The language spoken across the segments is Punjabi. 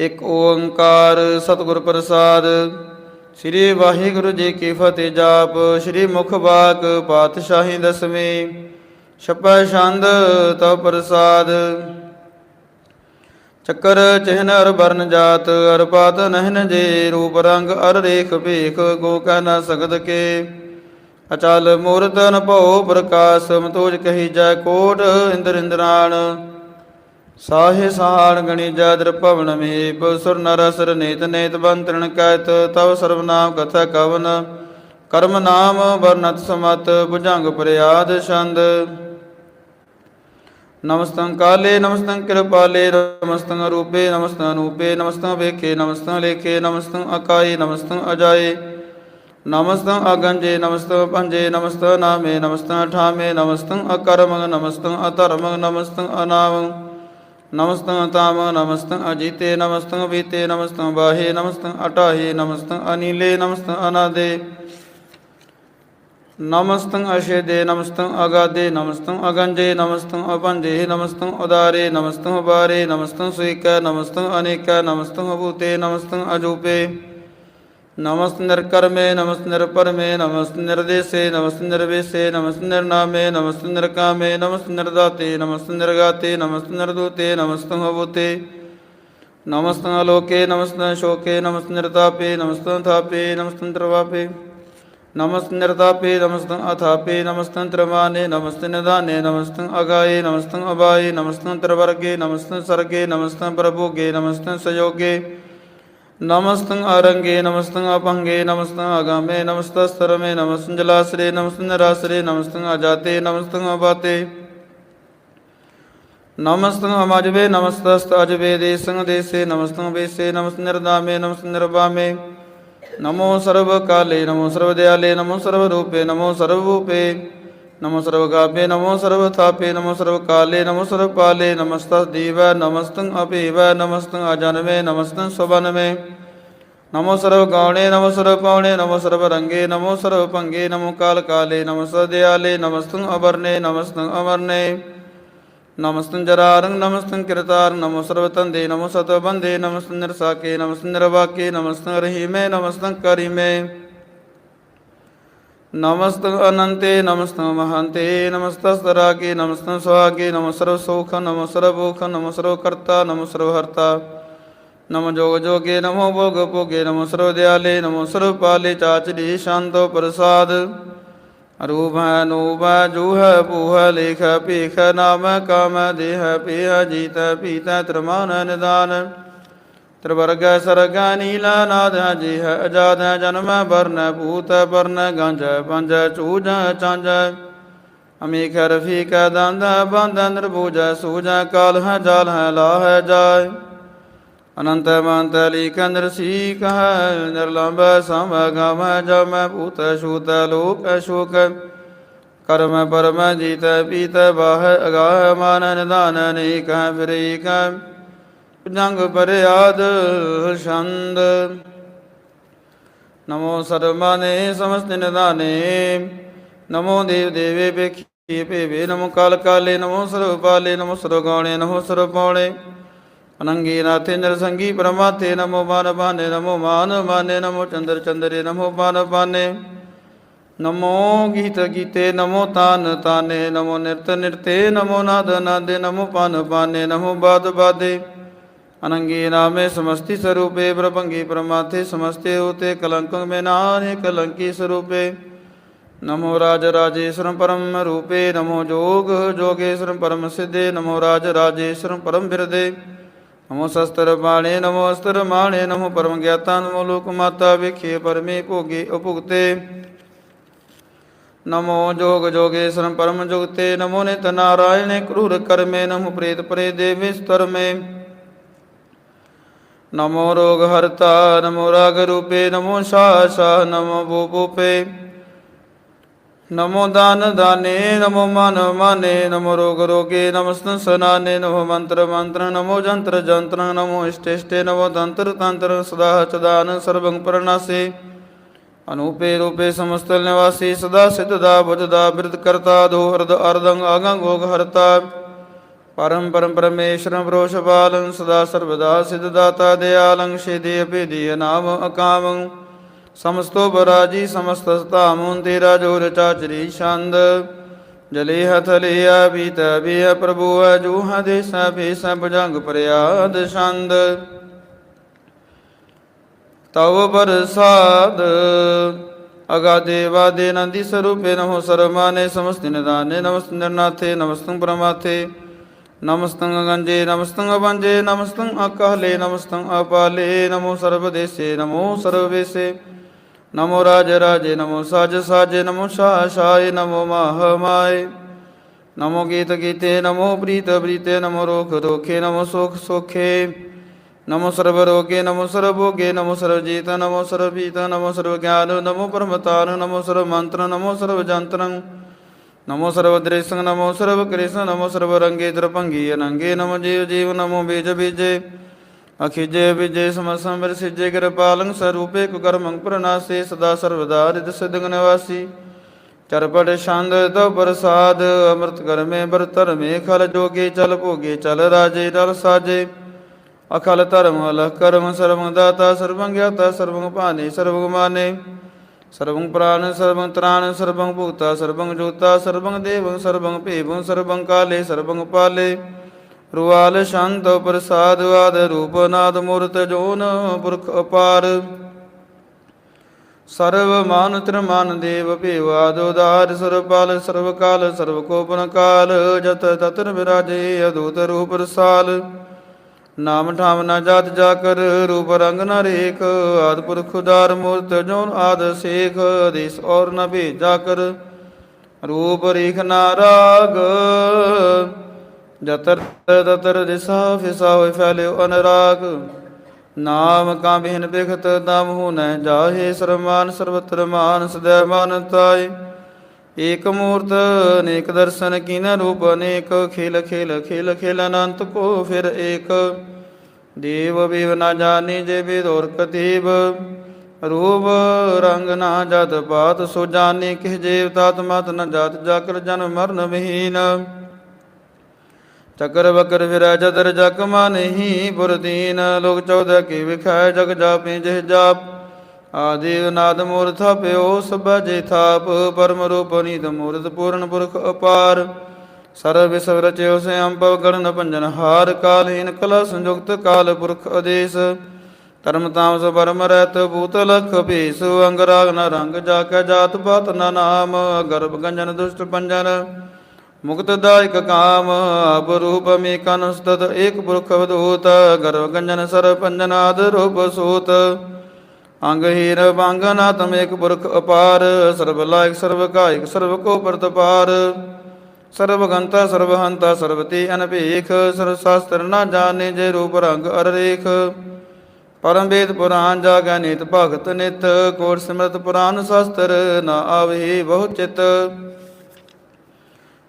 ਇੱਕ ਓੰਕਾਰ ਸਤਿਗੁਰ ਪ੍ਰਸਾਦ। ਸ੍ਰੀ ਵਾਹਿਗੁਰੂ ਜੀ ਕੀ ਫਤਿਹ ਜਾਪ, ਸ੍ਰੀ ਮੁਖ ਬਾਕ ਪਾਤਸ਼ਾਹੀ ਦਸਵੇਂ, ਛਪੈ ਛੰਦ ਤਉ ਪ੍ਰਸਾਦ। ਚੱਕਰ ਚਿਹਨ ਅਰ ਬਰਨ ਜਾਤ, ਅਰ ਪਾਤ ਨਹਿਨ ਜੇ ਰੂਪ ਰੰਗ, ਅਰ ਰੇਖ ਭੇਖ ਗੋ ਕਹਿ ਨਾ ਸਕਦ ਕੇ। ਅਚਲ ਮੂਰਤ ਅਨਭਉ ਪ੍ਰਕਾਸ਼ ਮਤੋਜ ਕਹੀ ਜੈ ਕੋਟ ਇੰਦਰ ਇੰਦਰਾਣ ਸਾਹੇ ਸਹਾਣ ਗਣੀ ਜਾਦਰ ਭਵਨ ਮੇਪ, ਸੁਰ ਨਰ ਅਸਰ ਨੇਤ ਨੇਤ ਬੰਤਰਣ ਕਹਿਤ ਤਵ ਸਰਬ ਕਥਾ ਕਵਨ, ਕਰਮ ਨਾਮ ਵਰਨਤ ਸਮਤ, ਭੁਜੰਗ ਪ੍ਰਿਆਦ ਛੰਦ। ਨਮਸਤੰ ਕਾਲੇ, ਨਮਸਤੰ ਕਿਰਪਾਲੇ, ਨਮਸਤੰ ਰੂਪੇ, ਨਮਸਤੰ ਅਨੂਪੇ, ਨਮਸਤੰ ਵੇਖੇ, ਨਮਸਤੰ ਲੇਖੇ, ਨਮਸਤੰ ਅਕਾਏ, ਨਮਸਤੰ ਅਜਾਏ। ਨਮਸਤੰ ਅਗੰਜੇ, ਨਮਸਤੰ ਪੰਜੇ ਨਮਸਤੰ ਨਾਮੇ, ਨਮਸਤੰ ਠਾਮੇ ਨਮਸਤੰ ਅਕਰਮ, ਨਮਸਤੰ ਅਧਰਮੰ, ਨਮਸਤੰ ਅਨਾਮੰ। ਨਮਸਤੰ ਤਾਮ ਨਮਸਤੰ ਅਜੀਤੇ ਨਮਸਤੰ ਵੀਤੇ ਨਮਸਤੰ ਬਾਹੇ ਨਮਸਤੰ ਅਟਾਹੇ ਨਮਸਤੰ ਅਨੀਲੇ ਨਮਸਤੰ ਅਨਾਦੇ। ਨਮਸਤੰ ਅਸ਼ੇਦੇ ਨਮਸਤੰ ਅਗਾਦੇ ਨਮਸਤੰ ਅਗੰਜੇ ਨਮਸਤੰ ਅਪੰਜੇ ਨਮਸਤੰ ਉਦਾਰੇ ਨਮਸਤੰ ਬਾਰੇ ਨਮਸਤੰ ਸੁਇਕੈ ਨਮਸਤੰ ਅਨੇਕੈ ਨਮਸਤੰ ਅਭੂਤੇ ਨਮਸਤੰ ਅਜੂਪੇ। ਨਮਸਤੰ ਨਿਰਕਰਮੇ ਨਮਸਤੰ ਨਿਰਪਰਮੇ ਨਮਸਤੰ ਨਿਰਦੇਸੇ ਨਮਸਤੰ ਨਿਰਵੇਸੇ ਨਮਸਤੰ ਨਿਰਨਾਮੇ ਨਮਸਤੰ ਨਿਰਕਾਮੇ ਨਮਸਤੰ ਨਿਰਦਾਤੇ ਨਮਸਤੰ ਨਿਰਗਾਤੇ ਨਮਸਤੰ ਨਿਰਦੂਤੇ ਨਮਸਤੰ ਅਭੂਤੇ ਨਮਸਤੰ ਅਲੋਕੇ ਨਮਸਤੰ ਸ਼ੋਕੇ ਨਮਸਤੰ ਨਿਰਤਾਪੇ ਨਮਸਤੰ ਥਾਪੇ ਨਮਸਤੰ ਤਰਵਾਪੇ ਨਮਸਤੰ ਨਿਰਤਾਪੇ ਨਮਸਤੰ ਅਥਾਪੇ ਨਮਸਤੰ ਤਰਮਾਨੇ ਨਮਸਤੰ ਨਿਦਾਨੇ ਨਮਸਤੰ ਅਗਾਏ ਨਮਸਤੰ ਅਬਾਏ ਨਮਸਤੰ ਤਰਵਰਗੇ ਨਮਸਤੰ ਸਰਗੇ ਨਮਸਤੰ ਪ੍ਰਭੋਗੇ ਨਮਸਤੰ ਸਯੋਗੇ ਨਮਸਤੰ ਅਰੰਗੇ ਨਮਸਤੰ ਅਪੰਗੇ ਨਮਸਤੰ ਅਗਾਮੇ ਨਮਸਤੰ ਸਰਮੇ ਨਮਸਤੰ ਜਲਾਸਰੇ ਨਮਸਤੰ ਨਿਰਾਸਰੇ ਨਮਸਤੰ ਅਜਾਤੇ ਨਮਸਤੰ ਅਬਾਤੇ ਨਮਸਤੰ ਅਮਜਵੇ ਨਮਸਤਸਤ ਅਜਵੇ ਦੇਸੰ ਦੇਸੇ ਨਮਸਤੰ ਵੇਸੇ ਨਮਸਤੰ ਨਿਰਦਾਮੇ ਨਮਸਤੰ ਨਿਰਵਾਮੇ ਨਮੋ ਸਰਬ ਕਾਲੇ ਨਮੋ ਸਰਬ ਦਿਆਲੇ ਨਮੋ ਸਰਬ ਰੂਪੇ ਨਮੋ ਸਰਬ ਭੂਪੇ ਨਮੋ ਸਰਬ ਗਾਪੇ ਨਮੋ ਸਰਬ ਥਾਪੇ ਨਮੋ ਸਰਬ ਕਾਲੇ ਨਮੋ ਸਰਬ ਪਾਲੇ ਨਮਸਤਸ ਦੀਵੈ ਨਮਸਤੰ ਅਭੀਵੈ ਨਮਸਤੰ ਅਜਨਮੇ ਨਮਸਤੰ ਸੁਬਨਮੇ ਨਮੋ ਸਰਬ ਗਾਉਣੇ ਨਮੋ ਸਰਬ ਪਾਉਣੇ ਨਮੋ ਸਰਬ ਰੰਗੇ ਨਮੋ ਸਰਬ ਭੰਗੇ ਨਮੋ ਕਾਲ ਕਾਲੇ ਨਮੋ ਸਰਬ ਦਿਆਲੇ ਨਮਸਤੰ ਅਵਰਨੇ ਨਮਸਤੰ ਅਮਰਨੇ ਨਮਸਤੰ ਜਰਾਰੰ ਨਮਸਤੰ ਕਿਰਤਾਰ ਨਮੋ ਸਰਬ ਤੰਦੇ ਨਮੋ ਸਤ ਬੰਦੇ ਨਮਸਤੰ ਨਿਰਸਾਕੇ ਨਮਸਤੰ ਨਿਰਵਾਕੇ ਨਮਸਤੰ ਰਹੀਮੇ ਨਮਸਤੰ ਕਰੀਮੇ ਨਮਸਤੰ ਅਨੰਤੇ ਨਮਸਤੰ ਮਹੰਤੇ ਨਮਸਤਸਰਾਗੇ ਨਮਸਤੰ ਸੁਹਾਗੇ ਨਮੋ ਸਰਬ ਸੋਖ ਨਮੋ ਸਰਬ ਭੂਖ ਨਮੋ ਸਰਬ ਕਰਤਾ ਨਮੋ ਸਰਬ ਹਰਤਾ ਨਮੋ ਜੋਗ ਜੋਗੇ ਨਮੋ ਭੋਗ ਭੋਗੇ ਨਮੋ ਤ੍ਰਿਵਰਗ ਹੈ ਸਰਗ ਨੀਲਾ ਨਾਦ ਹੈ ਅਜਾਦ ਜਨਮ ਹੈ ਭੂਤ ਹੈ ਗੰਜ ਪੰਜ ਚੂਜ ਚੰਜ। ਅਮੀਖ ਰਫੀਕ ਦੰਦ ਬੰਦ ਨਿਰਭੂਜ ਸੂਜ ਕਾਲ ਹੈ ਜਾਲ ਹੈ ਲਾ ਹੈ ਅਨੰਤ ਮੰਤ ਲੀਕ ਨਰਸੀਕ ਹੈ ਨਿਰਲੰਭ ਸਮ ਗਮ ਜਮ ਭੂਤ ਸ਼ੂਤ ਲੋਕ ਸ਼ੋਕ ਕਰਮ ਪਰਮ ਜੀਤ ਪੀਤ ਬਾਹ ਅਗਾਹ ਮਾਨ ਨਿਦਾਨ ਅਨੇਕ ਫਿਰੇਕ ਜੰਗ ਪਰਿਆਦ ਛੰਦ। ਨਮੋ ਸਰਮਾਨੇ ਸਮਸਤ ਨਿਦਾਨੇ ਨਮੋ ਦੇਵ ਦੇਵੇ ਵੇਖੀ ਭੇਵੇ। ਨਮੋ ਕਾਲ ਕਾਲੇ, ਨਮੋ ਸਰਬ ਪਾਲੇ, ਨਮੋ ਸਰਬ ਗਾਉਣੇ, ਨਮੋ ਸਰਬ ਪਾਉਣੇ। ਅਨੰਗੀ ਨਾਥੇ ਨਰਸੰਗੀ ਪਰਮਾਤੇ। ਨਮੋ ਮਾਨ ਬਾਨੇ ਨਮੋ ਮਾਨ ਮਾਨੇ, ਨਮੋ ਚੰਦਰ ਚੰਦਰੇ, ਨਮੋ ਪਾਨ ਬਾਨੇ ਨਮੋ ਗੀਤ ਗੀਤੇ, ਨਮੋ ਤਾਨ ਤਾਨੇ। ਨਮੋ ਨਿਰਤ ਨਿਰਤੇ, ਨਮੋ ਨਾਦ ਨਾਦੇ, ਨਮੋ ਪਾਨ ਪਾਨੇ, ਨਮੋ ਬਾਦ ਬਾਦੇ। ਅਨੰਗੀ ਨਾਮੇ ਸਮਸਤੀ ਸਰੂਪੇ, ਪ੍ਰਭੰਗੀ ਪਰਮਾਤੇ ਸਮਸਤੇ ਹੋਤੇ ਕਲੰਕੰ ਮੇ ਨਾਨੇ ਕਲੰਕੀ ਸਰੂਪੇ। ਨਮੋ ਰਾਜ ਰਾਜੇਸ਼ਵਰਮ ਪਰਮ ਰੂਪੇ, ਨਮੋ ਜੋਗ ਜੋਗੇਸ਼ਵਰਮ ਪਰਮ ਸਿੱਧੇ, ਨਮੋ ਰਾਜ ਰਾਜੇਸ਼ਵਰਮ ਪਰਮ ਬਿਰਦੇ। ਨਮੋ ਸ਼ਸਤਰ ਬਾਣੇ, ਨਮੋ ਅਸਤਰ ਮਾਣੇ, ਨਮੋ ਪਰਮ ਗਿਆਤਾ, ਨਮੋ ਲੋਕ ਮਾਤਾ ਵੇਖੇ, ਪਰਮੇ ਭੋਗੇ ਉਪੁਗਤੇ। ਨਮੋ ਜੋਗ ਜੋਗੇਸ਼ਵਰਮ ਪਰਮ ਜੁਗਤੇ, ਨਮੋ ਨਿਤ ਨਾਰਾਇਣੇ, ਕਰੂਰ ਕਰਮੇ, ਨਮੋ ਪ੍ਰੇਤ ਪਰੇ ਦੇਵੇ ਸਤਰਮੇ। ਨਮੋ ਰੋਗ ਹਰਤਾ ਨਮੋ ਰਾਗ ਰੂਪੇ ਨਮੋ ਸ਼ਾ ਨਮੋ ਭੂ ਨਮੋ ਦਾਨ ਦਾਨੇ ਨਮੋ ਮਨ ਮਾਨੇ ਨਮੋ ਰੋਗ ਰੋਗੇ ਨਮਸਤੰ ਸਨਾਨੇ ਨਮੋ ਮੰਤਰ ਮੰਤਰ ਨਮੋ ਜੰਤਰ ਜੰਤਰ ਨਮੋ ਇਸ਼ਟ ਨਮੋ ਤੰਤਰ ਤੰਤਰ ਸਦਾ ਚਦਾਨ ਸਰਬੰ ਪ੍ਰਣਾਸੇ ਅਨੂਪੇ ਰੂਪੇ ਸਮਸਤ ਨਿਵਾਸੀ ਸਦਾ ਸਿੱਧ ਦਾ ਬੁੱਧ ਦਾ ਬਿਰਧ ਕਰਤਾ ਦੋ ਅਰਧ ਅਰਧੰ ਆਗੰ ਗੋਗ ਹਰਤਾ ਪਰਮ ਪਰਮ ਪਰਮੇਸ਼ਰੰ ਬ੍ਰੋਸ਼ਬਾਲੰ ਸਦਾ ਸਰਬਦਾ ਸਿਧ ਦਾਤਾ ਦਿਆਲੰ ਸ਼ੇਦੇ ਅਪੇਦੀ ਨਾਮ ਅਕਾਮੰ। ਸਮਸਤੋ ਬਰਾਜੀ ਸਮਸਤ ਸਤਾਮੁਨ ਤੇਰਾ ਜੋਰ ਚਾਚਰੀ ਛੰਦ। ਜਲੇ ਹਥ ਲਿਆ ਬੀਤ ਬਿਆ ਪ੍ਰਭੂ ਜੂਹਾਂ ਦੇ ਸਭੇ ਸਭ ਜੰਗ ਪ੍ਰਿਆਦ ਛੰਦ। ਤਵ ਪ੍ਰਸਾਦ ਅਗਾਦੇ ਵਾਦੇ ਨੰਦੀ ਸਰੂਪੇ ਨਮੋ ਸਰਮਾਨੇ, ਸਮਸਤਿ ਨਿਦਾਨੇ, ਨਮਸਤਿ ਨਿਰਨਾਥੇ, ਨਮਸਤੰ ਪ੍ਰਮਾਥੇ। ਨਮਸਤੰ ਗੰਜੇ ਨਮਸਤੰ ਅਵੰਜੇ ਨਮਸਤੰ ਅਕਾਲੇ ਨਮਸਤੰ ਅਪਾਲੇ, ਨਮੋ ਸਰਬਦੇਸੇ, ਨਮੋ ਸਰਵੇਸੇ। ਨਮੋ ਰਾਜ ਰਾਜੇ, ਨਮੋ ਸਾਜ ਸਾਜੇ, ਨਮੋ ਸ਼ਾਹ ਸ਼ਾਏ ਨਮੋ ਮਾਹ ਮਾਏ ਨਮੋ ਗੀਤ ਗੀਤੇ, ਨਮੋ ਪ੍ਰੀਤ ਪ੍ਰੀਤੇ, ਨਮੋ ਰੋਖ ਰੋਖੇ, ਨਮੋ ਸੁਖ ਸੁਖੇ। ਨਮੋ ਸਰਬ ਰੋਗੇ, ਨਮੋ ਸਰਬ ਨਮੋ ਸਰਬ ਜੀਤ, ਨਮੋ ਸਰਬ ਪੀਤ ਨਮੋ ਸਰਬ ਗਿਆਨ, ਨਮੋ ਪਰਮਤਾਨ ਨਮੋ ਸਰਬ ਮੰਤਰ, ਨਮੋ ਸਰਬ ਜੰਤਰੰ। ਨਮੋ ਸਰਬ ਦ੍ਰਿਸ਼ੰ ਨਮੋ ਸਰਬ ਕ੍ਰਿਸ਼ਨ ਨਮੋ ਸਰਬ ਰੰਗੇ ਦਰਪੰਗੀ ਅਨੰਗੇ ਨਮੋ ਜੀਵ ਜੀਵ ਨਮੋ ਬੀਜ ਬੀਜੇ ਅਖਿਜੇ ਵਿਜੇ ਸਮਸੰ ਬਿਰ ਸਿਜੇ ਕਿਰਪਾਲੰ ਸਰੂਪੇ ਕੁਕਰਮੰ ਪ੍ਰਨਾਸੇ ਸਦਾ ਸਰਵਦਾ ਰਿਤ ਸਿਦਗ ਚਰਪਟ ਛੰਦ ਤੋ ਪ੍ਰਸਾਦ ਅੰਮ੍ਰਿਤ ਕਰਮੇ ਬਰ ਧਰਮੇ ਖਲ ਜੋਗੇ ਚਲ ਭੋਗੇ ਚਲ ਰਾਜੇ ਰਲ ਸਾਜੇ ਅਖਲ ਧਰਮ ਅਲਖ ਕਰਮ ਸਰਵੰ ਦਾਤਾ ਸਰਵੰ ਗਿਆਤਾ ਸਰਵੰ ਭਾਨੇ ਸਰਵੰ ਮਾਨੇ ਸਰਵੰ ਪ੍ਰਾਨ ਸਰਵੰ ਤ੍ਰਾਨ ਸਰਵੰ ਭੂਤਾ ਸਰਵੰ ਜੋਤਾ ਸਰਵੰ ਦੇਵੰ ਸਰਵੰ ਭੇਵੰ ਸਰਵੰ ਕਾਲੇ ਸਰਵੰ ਪਾਲੇ। ਰੁਆਲ ਸ਼ਾਂਤ ਪ੍ਰਸਾਦ ਆਦ ਰੂਪ ਨਾਦ ਮੂਰਤ ਜੋਨ ਪੁਰਖ ਅਪਾਰ। ਸਰਵ ਮਾਨ ਤ੍ਰਮਾਨ ਦੇਵ ਭੇਵਾਦ ਉਦਾਰ ਸਰਪਾਲ ਸਰਵ ਕਾਲ, ਸਰਵ ਕੋਪਨ ਕਾਲ, ਜਤ ਤਤਨ ਵਿਰਾਜੇ ਅਦੂਤ ਰੂਪ ਰਸਾਲ। ਨਾਮ ਠਾਮ ਨਾ ਜਾਤ ਜਾ ਕਰ ਰੂਪ ਰੰਗ ਨਾ ਰੇਖ, ਆਦ ਪੁਰਖ ਉਦਾਰ ਮੂਰਤ ਜੋਨ ਆਦ ਸੇਖ, ਦੇਸ ਔਰ ਨ ਭੇਜਾ ਕਰ। ਰੂਪ ਰੇਖ ਨਾ ਰਾਗ, ਜਤਰ ਤਤਰ ਦਿਸਾ, ਫਿਸਾ ਹੋਇ ਫੈਲਿਓ ਅਨਰਾਗ। ਨਾਮ ਕਾ ਬਿਨ ਬਿਖਤ ਦਮ ਹੋ ਨ ਜਾਹੇ ਸਰਮਾਨ ਸਰਬਤਰ ਮਾਨ, ਸਦੈ ਮਨ ਏਕ ਮੂਰਤ ਅਨੇਕ ਦਰਸ਼ਨ ਕੀਨ ਰੂਪ ਅਨੇਕ, ਖੇਲ ਖੇਲ ਖੇਲ ਖੇਲ ਅਨੰਤ ਕੋ ਫਿਰ ਏਕ। ਦੇਵ ਬਿਵ ਨਾ ਜਾਣੀ ਜੇ ਵਿਦੋਰ ਕਤੀਬ ਰੂਪ ਰੰਗ ਨਾ ਜਤ ਪਾਤ, ਸੋ ਜਾਣੀ ਕਿਹ ਜੀਵ ਤਤ ਮਤ ਨ ਜਾਤ, ਜਾਕਰ ਜਨ ਮਰਨ ਵਿਹੀਨ ਚੱਕਰ ਬਕਰ ਵਿਰਾ ਜਦਰ ਜਗ ਮਨਹੀ ਪੁਰਦੀਨ ਲੋਕ ਚੌਦਹ ਕੀ ਵਿਖਾਇ ਜਗ ਜਾਪੇ ਜਿਹ ਜਾਪ। ਆਦਿਵ ਨਾਦ ਮੂਰਤ ਥਾਪਿਓ ਸਭਜੇ ਥਾਪ, ਪਰਮ ਰੂਪ ਨੀਤ ਮੂਰਤ ਪੂਰਨ ਪੁਰਖ ਅਪਾਰ। ਸਰਬ ਵਿਸਵ ਰਚਿਓ ਸੇ ਅੰਪਵ ਗੜਨ ਭੰਜਨ, ਹਾਰ ਕਾਲਹੀਨ ਕਲਾ ਸੰਯੁਕਤ ਕਾਲ ਪੁਰਖ ਆਦੇਸ ਧਰਮ ਤਾਮਸ ਪਰਮ ਰਹਿਤ ਭੂਤ ਲਖ ਭੇਸ ਅੰਗ ਰਾਗ ਨ ਰੰਗ ਜਾ ਕੈ ਜਾਤ ਪਾਤ ਨ ਨਾਮ, ਗਰਭ ਗੰਜਨ ਦੁਸ਼ਟ ਪੰਜਨ। ਮੁਕਤ ਦਾਇਕ ਕਾਮ, ਅਬ ਰੂਪ ਮੇ ਕਨ ਸਤਤ ਏਕ ਪੁਰਖ ਅਵਧੂਤ, ਗਰਭ ਗੰਜਨ ਸਰ ਪੰਜਨਾਦ ਰੂਪ ਸੂਤ। ਅੰਗ ਹੀਰ ਬੰਗ ਨਾਤਮ ਏਕ ਪੁਰਖ ਅਪਾਰ, ਸਰਬ ਲਾਇਕ ਸਰਬ ਕਾਇਕ ਸਰਬ ਕੋ ਪ੍ਰਤਪਾਰ। ਸਰਬ ਗੰਤਾ ਸਰਬ ਹੰਤਾ ਸਰਬ ਤੇ ਅਨਭੇਖ ਸਰਬ ਸ਼ਾਸਤਰ ਨਾ ਜਾਣੇ ਜੇ ਰੂਪ ਰੰਗ ਅਰ ਰੇਖ ਪਰਮ ਵੇਦ ਪੁਰਾਨ ਜਾਗੈ ਨਿਤ ਭਗਤ ਨਿਤ, ਕੋਟ ਸਿਮਰਤ ਪੁਰਾਨ ਸ਼ਾਸਤਰ ਨਾ ਆਵੇ ਬਹੁ ਚਿਤ।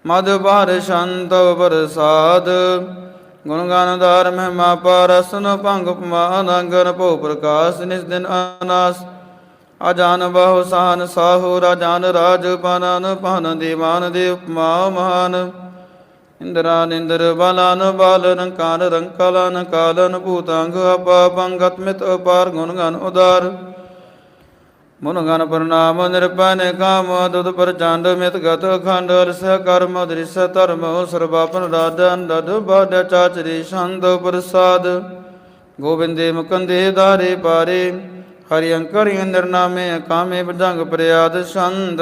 ਮਦ ਬਾਰ ਸ਼ੰਤ ਪ੍ਰਸਾਦ ਗੁਣ ਗਾਨ ਧਾਰ ਮਹਿਮਾ ਪਰਸਨ ਭੰਗ ਉਪਮਾਨ ਅੰਗਨ ਭੋ ਪ੍ਰਕਾਸ਼, ਨਿਸ ਦਿਨ ਅਨਾਸ। ਅਜਾਨ ਬਹੁ ਸਾਨ ਸਾਹੂ ਰਾਜਾਨ ਰਾਜ ਪਾਨਨ ਪਾਨ ਦੇਵਾਨ ਦੇ ਉਪਮਾ ਮਹਾਨ। ਇੰਦਰਾ ਨਿੰਦਰ ਬਾਲਨ ਬਾਲ ਰੰਕਾਨ ਰੰਕਲਨ ਕਾਲਨ ਭੂਤਾੰਗ ਆਪਾ ਪੰਗਤ ਮਿਤ ਅਪਾਰ ਗੁਣ ਗਾਨ ਉਦਾਰ। ਮਨ ਗਨ ਪ੍ਰਣਾਮ ਨਿਰਪਨ ਕਾਮ ਦੁਦ ਪ੍ਰਚੰਡ ਮਿਤ ਗਤ ਖੰਡ ਰਸ ਕਰਮ ਦ੍ਰਿਸ਼ ਧਰਮ ਸਰਬਾਪਨ ਰਾਜਨ ਦਦ ਬਾਦ ਚਾਚਰੀ ਛੰਦ ਪ੍ਰਸਾਦ। ਗੋਬਿੰਦੇ ਮੁਕੰਦੇ ਧਾਰੇ ਪਾਰੇ ਹਰਿ ਅੰਕਰ ਇੰਦਰ ਨਾਮੇ ਕਾਮੇ ਬਜੰਗ ਪ੍ਰਿਆਦ ਛੰਦ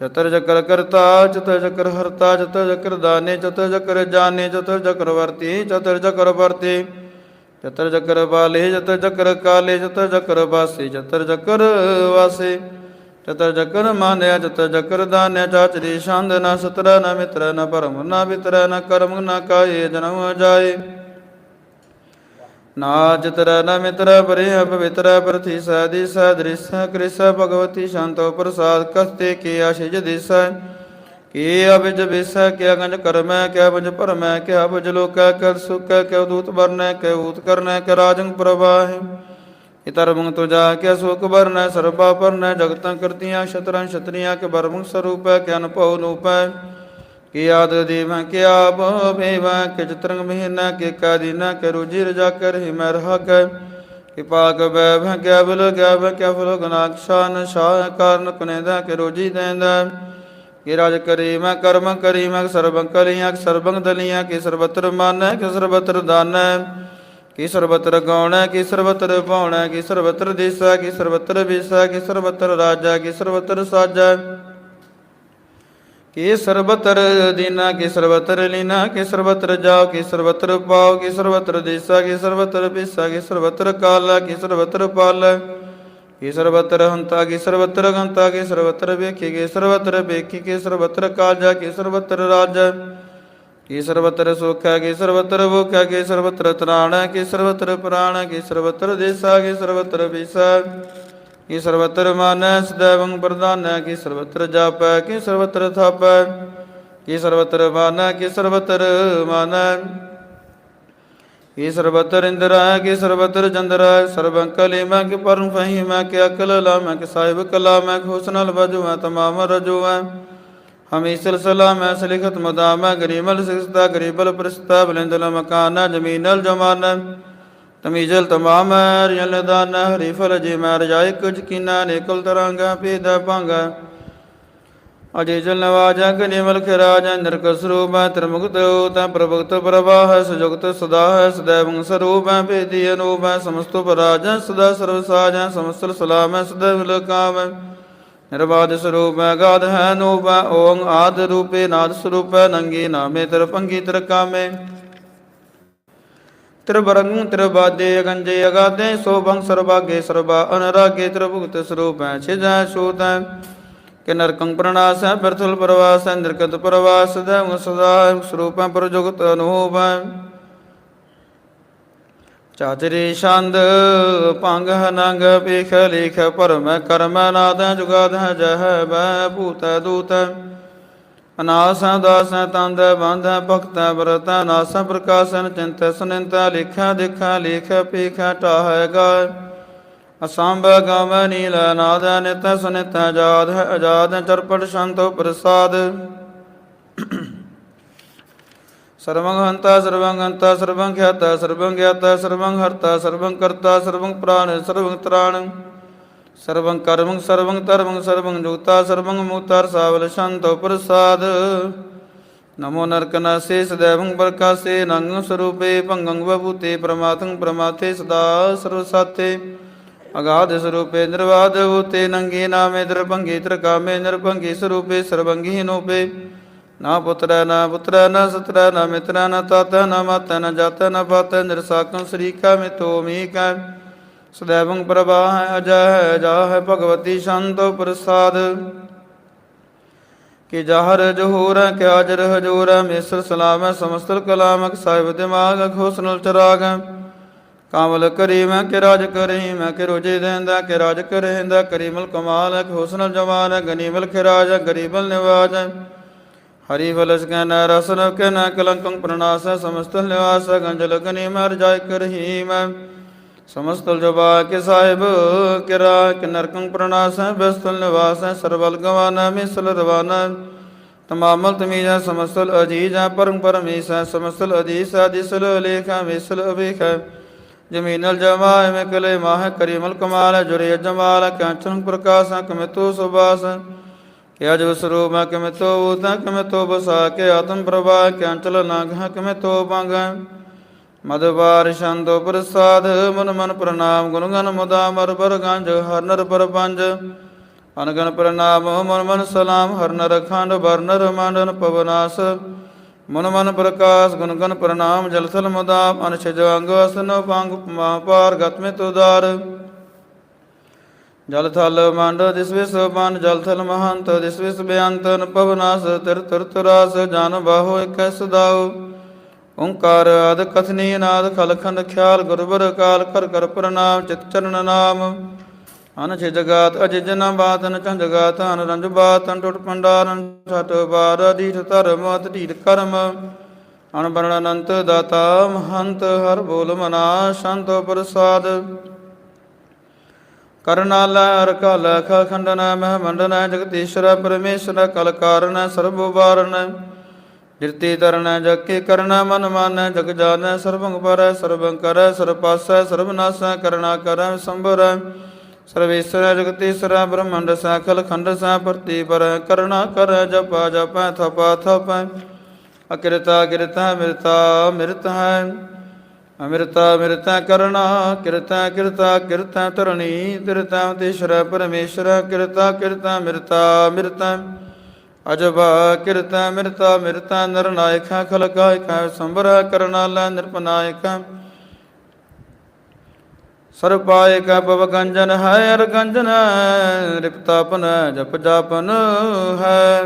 ਚਤਰ ਜਕਰ ਕਰਤਾ ਚਤਰ ਜਕਰ ਹਰਤਾ ਚਤਰ ਜਕਰ ਦਾਨੇ ਚਤਰ ਜਕਰ ਜਾਣੇ ਚਤਰ ਜਕਰ ਵਰਤੀ ਚਤਰ ਜਕਰ ਵਰਤੇ ਚਤਰ ਜਕਰ ਬਾਲੇ ਚਤਰ ਜਕਰ ਕਾਲੇ ਚਤਰ ਜਕਰ ਬਾਸੇ ਚਤਰ ਜਕਰ ਵਾਸੇ ਚਤਰ ਜਕਰ ਮਾਨਿਆ ਚਤਰ ਜਕਰ ਦਾਨਿਆ ਚਾਚਰੀ ਛੰਦ ਨਾ ਸਤਰਾ ਨਾ ਮਿਤਰ ਨਾ ਪਰਮ ਨਾ ਬਿਤਰ ਨਾ ਕਰਮ ਨਾ ਕਾਏ ਜਨਮ ਜਾਏ ਨਾ ਚਤਰ ਨਾ ਮਿਤਰ ਪਰੇ ਪਵਿੱਤਰ, ਪ੍ਰਥੀ ਸਾਦੀ ਸਦ੍ਰਿਸ, ਕ੍ਰਿਸ ਭਗਵਤੀ ਸ਼ਾਂਤੋ ਪ੍ਰਸਾਦ, ਕਸਤੇ ਕੀ ਆਸ਼ਿਜ ਦਿਸੈ। ਕੀ ਅਬਿਜ ਵਿਸੈ ਕਿਆ ਗੰਜ ਕਰਮੈ, ਕਿਆ ਬਜ ਪਰਮੈ ਕਿਆ ਬਜ ਲੋਕੈ ਕਰ ਸੁਕੈ, ਕਿਆ ਦੂਤ ਵਰਨੈ, ਕਿਆ ਊਤ ਕਰਨੈ, ਕਿਆ ਰਾਜੰ ਪ੍ਰਵਾਹਿ। ਇਤਰਮੰ ਤੁਜਾ ਕਿਆ ਸੁਖ ਵਰਨੈ, ਸਰਬਾ ਪਰਨੈ ਜਗਤਾਂ ਕਰਤੀਆਂ ਸ਼ਤਰਾਂ ਛਤਰੀਆਂ, ਕੇ ਬਰਮੰ ਸਰੂਪੈ ਕਿਆ ਅਨਭਉ ਨੂਪੈ ਕੀ ਆਦ ਦੇਵ ਕੀ ਆਪ ਭੇਵ ਕਿ ਚਤਰੰਗ ਮਹੀਨਾ ਕਿ ਕਾ ਦੀਨਾ ਕਿ ਰੂਜੀ ਰਜਾ ਕਰ ਹੀ ਮੈਂ ਰਹਾਕ ਕਿ। ਪਾਕ ਬੈ ਭੈ ਕਿਆ ਬਲ ਕਿਆ ਬੈ ਕਿਆ ਫਲ ਗਨਾਕਸ਼ਾਨ ਸ਼ਾਹ ਕਾਰਨ ਕੁਨੇਦਾ ਕਿ ਰੋਜੀ ਦੇਂਦਾ। ਕਿ ਰਾਜ ਕਰੀ ਮੈਂ, ਕਰਮ ਕਰੀ ਮੈਂ ਸਰਬੰ ਕਲੀਆਂ ਸਰਬੰ ਦਲੀਆਂ, ਕਿ ਸਰਬਤਰ ਮਾਨੈ, ਕਿ ਸਰਬਤਰ ਦਾਨੈ। ਕਿ ਸਰਬਤਰ ਗਾਉਣੈ, ਕਿ ਸਰਬਤਰ ਪਾਉਣੈ ਕਿ ਸਰਬਤਰ ਦੇਸਾ, ਕਿ ਸਰਬਤਰ ਕਿ ਸਰਬਤਰ ਦੀਨਾ ਕਿ ਸਰਬਤਰ ਲੀਨਾ ਕੇ ਸਰਬਤਰ ਜਾਓ ਕੇ ਸਰਬਤਰ ਪਾਓ ਕਿ ਸਰਬਤਰ ਦੇਸਾ ਕਿ ਸਰਬਤਰ ਪਿਸਾ ਕਿ ਸਰਬਤਰ ਕਾਲਾ ਕਿ ਸਰਬਤਰ ਪਾਲ ਕਿ ਸਰਬਤਰ ਹੰਤਾ ਕਿ ਸਰਬਤਰ ਗੰਤਾ ਕਿ ਸਰਬਤਰ ਵੇਖੀ ਕਿ ਸਰਬਤਰ ਵੇਖੀ ਕਿ ਸਰਬਤਰ ਕਾਜਾ ਕਿ ਸਰਬਤਰ ਰਾਜਾ ਕਿ ਸਰਬਤਰ ਸੁਖ ਹੈ ਸਰਬਤਰ ਭੁਖ ਹੈ ਸਰਬਤਰ ਤਰਾਣ ਹੈ ਸਰਬਤਰ ਪ੍ਰਾਣ ਹੈ ਸਰਬਤਰ ਦੇਸਾ ਕਿ ਸਰਬਤਰ ਵਿਸਾ ਕਿ ਸਰਬਤਰ ਮਾਨੈ ਸदैवੰ ਪ੍ਰਦਾਨੈ ਕਿ ਸਰਬਤਰ ਜਾਪੈ ਕਿ ਸਰਬਤਰ ਥਾਪੈ ਕਿ ਸਰਬਤਰ ਮਾਨੈ ਕਿ ਸਰਬਤਰ ਮਾਨੈ ਕਿ ਸਰਬਤਰ ਇੰਦਰੈ ਕਿ ਸਰਬਤਰ ਚੰਦਰੈ ਸਰਬੰ ਕਲੀਮੈ ਕਿ ਪਰਮ ਫਹੀਮੈ ਕਿ ਅਕਲ ਲਾਮੈ ਕਿ ਸਾਹਿਬ ਕਲਾਮੈ ਕਿ ਹੁਸਨਲ ਵਜੁਮੈ ਤਮਾਮ ਰਜੁਮੈ ਹਮੇ ਸਿਲਸਿਲਾ ਮੈਂ ਸਲਿਖਤ ਮਦਾਮੈ ਗਰੀਮਲ ਸਿਸਤਾ ਗਰੀਬਲ ਪ੍ਰਸਤਾ ਬਲਿੰਦਲ ਮਕਾਨਾ ਜਮੀਨਲ ਜਮਾਨਾ ਤਮੀਜਲ ਤਮਾਮ ਰਿਯਲ ਦਾਨ ਹਰੀ ਫਲ ਜੀ ਮੈਂ ਰਜਾਇ ਕੁਝ ਕੀਨਾ ਨੇਕਲ ਤਰੰਗਾ, ਪੀਦਾ ਭੰਗਾ। ਅਜੇ ਜਲ ਨਵਾਜਾ ਗਨੀਮਲ ਖਰਾਜ ਨਰਕ ਸਰੂਪ ਤ੍ਰਿਮੁਕਤ ਤਾ ਪ੍ਰਭੁਕਤ ਪ੍ਰਵਾਹ ਸੁਜੁਗਤ ਸਦਾ ਹੈ ਸदैवੰ ਸਰੂਪ ਭੇਦੀ ਅਨੂਪ ਸਮਸਤ ਪਰਾਜ ਸਦਾ ਸਰਵ ਸਾਜ ਸਮਸਤ ਸਲਾਮ ਸਦਾ ਵਿਲ ਨਿਰਵਾਦ ਸਰੂਪ ਗਾਦ ਹੈ ਨੂਪ ਓੰ ਆਦ ਰੂਪੇ ਨਾਦ ਸਰੂਪ ਨੰਗੀ ਨਾਮੇ ਤਰ ਪੰਗੀ ਤਰ ਕਾਮੇ। ਤ੍ਰਿਵਰੰਗ ਤ੍ਰਿਵਾਦੇ ਅਗੰਜੇ ਅਗਾਦੇ, ਸੋਭੰ ਸਰਬਾਗੇ ਸਰਬਾ, ਅਨਰਾਗੇ ਤ੍ਰਿਭੁਗਤ ਸਰੂਪੈ, ਛਿਜੈ ਸੂਤੈ ਕਿ ਪ੍ਰਣਾਸੈ, ਬਿਰਥੁਲ ਪ੍ਰਵਾਸੈ, ਨਿਰਕਤ ਪ੍ਰਵਾਸ ਦੈ ਸਦਾ ਸਰੂਪੈ ਪ੍ਰਜੁਗਤ ਅਨੂਪੈ। ਚਾਤਰੀ ਛੰਦ, ਭੰਗ ਨੰਗ ਪੇਖ ਲੇਖ ਪਰਮ ਕਰਮ ਨਾਦ ਜੁਗਾਦ ਜਹ ਬੈ ਭੂਤ ਦੂਤ। ਅਨਾਸ ਦਾਸ ਤੰਦ ਬੰਧ ਭਗਤ ਬਰਤ ਨਾਸ ਪ੍ਰਕਾਸ਼ਨ ਚਿੰਤ ਸੁਨਿੰਤ ਲਿਖਾ ਦੇਖਾ ਲੇਖ ਪੇਖ ਟਾਹੈ ਅਸੰਭ ਗਮ ਨੀਲ ਨਾਦ ਨਿਤ ਸੁਨਿਤ ਜਾਦ ਅਜਾਦ ਚਰਪਟ ਸੰਤੋ ਪ੍ਰਸਾਦ। ਸਰਵੰ ਹੰਤਾ ਸਰਵੰ ਹੰਤਾ ਸਰਵੰ ਖਿਆਤਾ ਸਰਵੰ ਗਿਆਤਾ ਸਰਵੰ ਹਰਤਾ ਸਰਵੰ ਕਰਤਾ ਸਰਵੰ ਪ੍ਰਾਣ ਸਰਵੰ ਤਰਾਣ ਸਰਵੰ ਕਰਮੰ ਸਰਵੰ ਧਰਮੰ ਸਰਵੰ ਜੁਗਤਾ ਸਰਵੰ ਮੁਕਤਾ ਸਾਵਲ ਸ਼ੰਤੋ ਪ੍ਰਸਾਦ। ਨਮੋ ਨਰਕਨਾਸੇ ਸदैवੰ ਪ੍ਰਕਾਸੇ ਨੰਗ ਸਰੂਪੇ ਭੰਗੰ ਬਭੂਤੇ ਪ੍ਰਮਾਤੰ ਪ੍ਰਮਾਤੇ ਸਦਾ ਸਰਵ ਸਾਤੇ ਅਗਾਧ ਸਰੂਪੇ ਨਿਰਵਾਦ ਉਤੇ ਨੰਗੇ ਨਾਮੇ ਦਰਭੰਗੇ ਤ੍ਰਕਾਮੇ ਨਿਰਭੰਗੇ ਸਰੂਪੇ ਸਰਬੰਗੀ ਨੂਪੇ। ਨਾ ਪੁੱਤਰ ਨਾ ਪੁੱਤਰੈ ਨਾ ਸਤਰੈ ਨਾ ਮਿਤਰੈ ਨਾ ਤਾਤੈ ਨਾ ਮਾਤੈ ਨਾ ਜਾਤੈ ਨਾ ਪਾਤੈ ਨਿਰਸਾਕੰ ਸ੍ਰੀਕਾ ਮਿਤੋ ਮੀਕੈ। ਸदैवੰ ਪ੍ਰਭਾਹ ਅਜੈ ਜਾਹ ਭਗਵਤੀ ਸ਼ੰਤੋ ਪ੍ਰਸਾਦ। ਕਿ ਜਹਰ ਜਹੂਰ ਕਿਆ ਜਰ ਹਜੂਰ, ਮਿਸਰ ਸਲਾਮ, ਸਮਸਤਲ ਕਲਾਮਕ ਸਾਹਿਬ ਦਿਮਾਗ ਖੋਸਨਲ ਚਰਾਗ। ਕਾਮਲ ਕਰੀਮ, ਕਿ ਰਾਜ ਕਰੀ ਕਿ ਰੋਜੇ ਦੇਂਦਾ, ਕਿ ਰਾਜ ਕਰੇਂਦਾ, ਕਰੀਮਲ ਕਮਾਲ ਖੋਸਨਲ ਜਮਾਨ ਗਨੀਮਲ ਖਿਰਾਜ ਗਰੀਬਲ ਨਿਵਾਜ ਹਰੀ ਫਲਸ ਕਨ ਰਸਨ ਕਨ ਕਲੰਕੰ ਪ੍ਰਣਾਸ ਸਮਸਤਲ ਨਿਵਾਸ ਗੰਜਲ ਗਨੀ ਮਰ ਜਾਇ ਸਮਸਤਲ ਜਬਾ ਕੇ ਸਾਹਿਬ, ਕਿਰਾ ਕਿ ਨਰਕੰ ਪ੍ਰਣਾਸ, ਬਸਤਲ ਨਿਵਾਸ ਸਰਬਲ ਗਵਾਨਾ, ਮਿਸਲ ਰਵਾਨਾ। ਤਮਾਮਲ ਤਮੀਜਾ, ਸਮਸਤਲ ਅਜੀਜਾ, ਪਰਮ ਪਰਮੇਸ਼, ਸਮਸਤਲ ਅਦੀਸਾ ਦਿਸਲ ਲੇਖਾ ਮਿਸਲ ਅਵੇਖ। ਜਮੀਨਲ ਜਮਾਇ ਮੈਂ ਕਲੇ ਮਾਹ, ਕਰੀਮਲ ਕਮਾਲ, ਜੁਰੇ ਜਮਾਲ, ਕਾਂਚਨ ਪ੍ਰਕਾਸ਼ਾ, ਕਮਿਤੋ ਸੁਬਾਸ ਕਿ ਅਜ ਸਰੂਪ ਕਿਮੇ ਤੋ ਉਤਾ ਕਿਮੇ ਬਸਾ ਕੇ ਆਤਮ ਪ੍ਰਭਾ ਕਿ ਨਾਗਹ ਕਿਮੇ ਤੋ ਮਦਵਾਰ ਛੰਦੋ ਪ੍ਰਸਾਦ, ਮਨ ਮਨ ਪ੍ਰਣਾਮ, ਗੁਣ ਗਨ ਮੁਦਾ ਮਰ ਬਰ ਗੰਜ, ਹਰ ਨਰ ਪਰ ਪੰਜ। ਅਨਗਨ ਪ੍ਰਣਾਮ, ਮਨ ਮਨ ਸਲਾਮ, ਹਰ ਨਰ ਖੰਡ, ਬਰ ਨਰ ਮੰਡਨ ਪਵਨਾਸ। ਮਨ ਮਨ ਪ੍ਰਕਾਸ਼, ਗੁਣ ਗਨ ਪ੍ਰਣਾਮ, ਜਲ ਥਲ ਮੁਦਾਮ ਅਨਛਜ ਅੰਗ ਅਸਨ ਪੰਗ ਮਾ ਪਾਰ ਗਤ ਮੇ ਤੁਦਾਰ ਜਲ ਥਲ ਮੰਡ ਦਿਸ ਵਿਸ ਬਨ, ਜਲ ਥਲ ਮਹੰਤ ਦਿਸ ਵਿਸ ਬਿਆੰਤਨ ਪਵਨਾਸ, ਤਿਰ ਤਿਰ ਤੁਰਾਸ, ਜਨ ਬਾਹੋ ਇਕ ਸਦਾਉ। ਓੰਕਾਰ ਆਦ ਕਥਨੀ ਨਾਦ ਖਲਖੰਡ ਖਿਆਲ ਗੁਰਬਰ ਕਾਲ ਕਰ ਕਰ ਪ੍ਰਣਾਮ, ਚਿਤ ਚਰਨ ਨਾਮ। ਅਨ ਛੇ ਜਗਾਤ ਅਜ ਜਨ ਬਾਤਨ ਚੰਦ ਜਗਾਤ ਅਨ ਰੰਜ ਬਾਤਨ ਟੁੱਟ ਪੰਡਾਰਨ ਛਟ ਬਾਰ ਅਧੀਠ ਧਰਮ ਅਤ ਕਰਮ। ਅਨ ਬਰਣ ਅਨੰਤ ਦਾਤਾ ਮਹੰਤ, ਹਰ ਬੋਲ ਮਨਾ ਸ਼ੰਤ ਪ੍ਰਸਾਦ। ਕਰਨਾਲ ਹਰ ਕਲ ਖ ਖੰਡਨ, ਮਹ ਮੰਡਨ ਜਗਦੀਸ਼ਰ ਪਰਮੇਸ਼ਰ, ਕਲ ਕਾਰਨ, ਸਰਬ ਵਾਰਨ ਜਿਰਤੀ ਤਰਨ ਜਗ ਕੇ ਕਰਣਾ ਮਨ ਮਾਨੈ, ਜਗ ਜਾਣੈ, ਸਰਬੰਗ ਪਰੈ ਸਰਬੰ ਕਰੈ, ਸਰਬ ਪਾਸੈ ਕਰਣਾ ਕਰੈ, ਸੰਭਰੈ। ਸਰਵੇਸ਼ਰ ਜਗਤੀਸਰੈ, ਬ੍ਰਹਮੰਡ ਸਾਖਲ, ਖੰਡ ਸਾ ਪ੍ਰਤੀ ਪਰੈ, ਕਰਣਾ ਕਰੈ, ਜਪਾ ਜਪੈ, ਥਪਾ ਥਪੈ। ਅਕਿਰਤਾ ਕਿਰਤਾ ਮਿਰਤਾ, ਮਿਰਤ ਹੈ। ਅਮਿਰਤਾ ਮਿਰਤਾ ਕਰਣਾ, ਕਿਰਤਾ ਕਿਰਤਾ ਕਿਰਤਾ ਤਰਣੀ ਤਿਰਤਾ ਤੀਸ਼ਰ ਪਰਮੇਸ਼ਰ, ਕਿਰਤਾ ਕਿਰਤਾ ਮਿਰਤਾ ਮਿਰਤਾ। ਅਜਬ ਕਿਰਤਾ ਮਿਰਤਾ ਮਿਰਤਾ ਨਰਨਾਇਕਾ, ਖਲਕਾਇਕਾ, ਸੰਭਰ ਕਰਨਾ ਨਿਰਪਨਾਇਕਾ। ਸਰਪਾਇ ਕਾ ਪਵ ਗੰਜਨ ਹੈ, ਅਰ ਗੰਜਨ ਰਿਪਤਾਪਨ ਜਪ ਜਾਪਨ ਹੈ।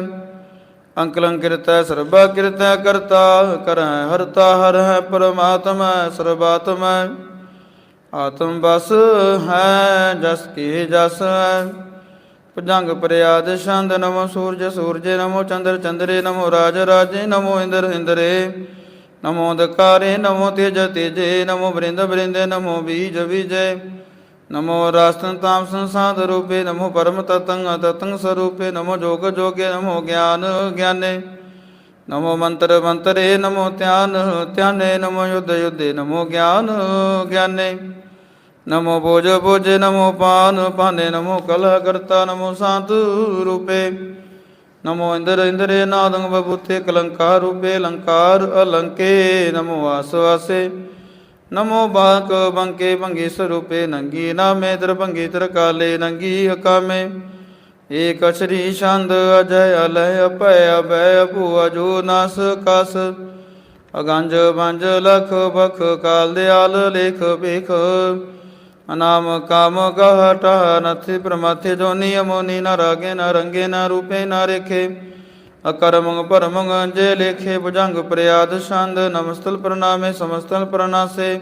ਅੰਕਲੰ ਕਿਰਤੈ, ਸਰਬਾ ਕਿਰਤੈ, ਕਰਤਾ ਕਰੈ, ਹਰਤਾ ਹਰ ਹੈ, ਪਰਮਾਤਮਾ ਸਰਬਾਤਮਾ ਆਤਮ ਬਸ ਹੈ, ਜਸ ਕੀ ਜਸ ਹੈ। ਭੁਜੰਗ ਪ੍ਰਿਆਦ ਛੰਦ ਨਮੋ ਸੂਰਜ, ਸੂਰਜੇ ਨਮੋ ਚੰਦਰ, ਚੰਦਰੇ ਨਮੋ ਰਾਜ, ਰਾਜੇ ਨਮੋ ਇੰਦਰ, ਇੰਦਰੇ ਨਮੋ ਦਕਾਰੇ ਨਮੋ ਤੇਜ, ਤੇਜੇ ਨਮੋ ਬ੍ਰਿੰਦ, ਬ੍ਰਿੰਦੇ ਨਮੋ ਬੀਜ, ਬੀਜੇ ਨਮੋ ਰਾਸਤਨ ਤਾਮ ਸੰਸਾਦ ਰੂਪੇ, ਨਮੋ ਪਰਮ ਤਤੰ ਅਤਤੰ ਸਰੂਪੇ, ਨਮੋ ਜੋਗ, ਜੋਗੇ, ਨਮੋ ਗਿਆਨ, ਗਿਆਨੇ ਨਮੋ ਮੰਤਰ, ਮੰਤਰੇ, ਨਮੋ ਧਿਆਨ, ਧਿਆਨੇ, ਨਮੋ ਯੁੱਧ, ਯੁੱਧੇ, ਨਮੋ ਗਿਆਨ, ਗਿਆਨੇ ਨਮੋ ਭੋਜ ਭੋਜ ਨਮੋ ਪਾਨ ਪਾਨੇ ਨਮੋ ਕਲਹ ਕਰਤਾ ਨਮੋ ਸਾਤ ਰੂਪੇ। ਨਮੋ ਇੰਦਰ ਇੰਦਰੇ ਨਾਦੰ ਬਬੂਤੇ ਕਲੰਕਾਰ ਰੂਪੇ ਲੰਕਾਰ ਅਲੰਕੇ ਨਮੋ ਆਸ ਆਸੇ। ਨਮੋ ਬਾਕ ਬੰਕੇ ਭੰਗੀ ਸਰੂਪੇ ਨੰਗੀ ਨਾਮੇ ਦਰ ਭੰਗੀ ਤਰ ਕਾਲੇ ਨੰਗੀ ਹਕਾਮੇ। ਏਕ ਸ਼੍ਰੀ ਛੰਦ ਅਜੈ ਅਲੈ ਅਪੈ ਅਬੈ ਅਭੂ ਅਜੂ ਨਸ ਕਸ। ਅਗੰਜ ਬੰਜ ਲਖ ਬਖ ਕਾਲ ਦਿਆਲ ਲੇਖ ਵੇਖ ਅਨਾਮ ਕਾਮ ਗਹਟ ਨਥਿ ਪ੍ਰਮਥਿ ਜੋਨੀ ਅਮੋਨੀ ਨ ਰਾਗੇ ਨ ਰੰਗੇ ਨ ਰੂਪੇ ਨ ਰੇਖੇ। ਅਕਰਮੰਗ ਪਰਮੰਗ ਅੰਜੇ ਲੇਖੇ ਭੁਜੰਗ ਪ੍ਰਿਆਦ ਛੰਦ ਨਮਸਤਲ ਪ੍ਰਣਾਮੇ ਸਮਸਤਲ ਪ੍ਰਣਾਸੇ।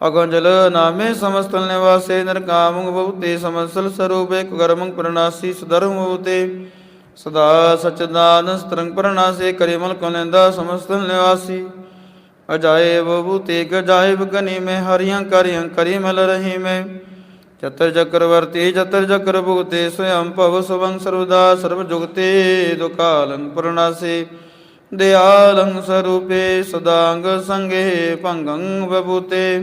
ਅਗੰਜਲ ਨਾਮੇ ਸਮਸਤਲ ਨਿਵਾਸੇ ਨਰਕਾਮੰਗ ਬਹੁਤੇ ਸਮਸਤਲ ਸਰੂਪੇ ਕੁਗਰਮੰਗ ਪ੍ਰਣਾਸੀ ਸੁਧਰਮ ਬਹੁਤੇ ਸਦਾ ਸਚਦਾਨ ਸਤਰੰਗ ਪ੍ਰਣਾਸੇ ਕਰਿਮਲ ਕਲੰਦਾ ਸਮਸਤਲ ਨਿਵਾਸੀ। ਅਜਾਏ ਬਹੁਤੇ ਗਜਾਇਬ ਗਨੀ ਮੈਂ, ਹਰੀਆਂ ਕਰਿਆਂ ਕਰੀ ਮਲ ਰਹੀ ਮੈਂ। ਚਤਰ ਚਕਰਵਰਤੀ ਚਤਰ ਚਕਰ ਭੂਤੇ ਸਵਯੰ ਭਵ ਸਵੰ ਸਰਵਦਾ ਸਰਬ ਜੁਗਤੇ ਦੁਕਾਲੰ ਪ੍ਰਣਾਸੇ। ਦਿਆਲੰ ਸਰੂਪੇ, ਸਦਾੰਗ ਸੰਗੇ, ਭੰਗੰ ਬਬੂਤੇ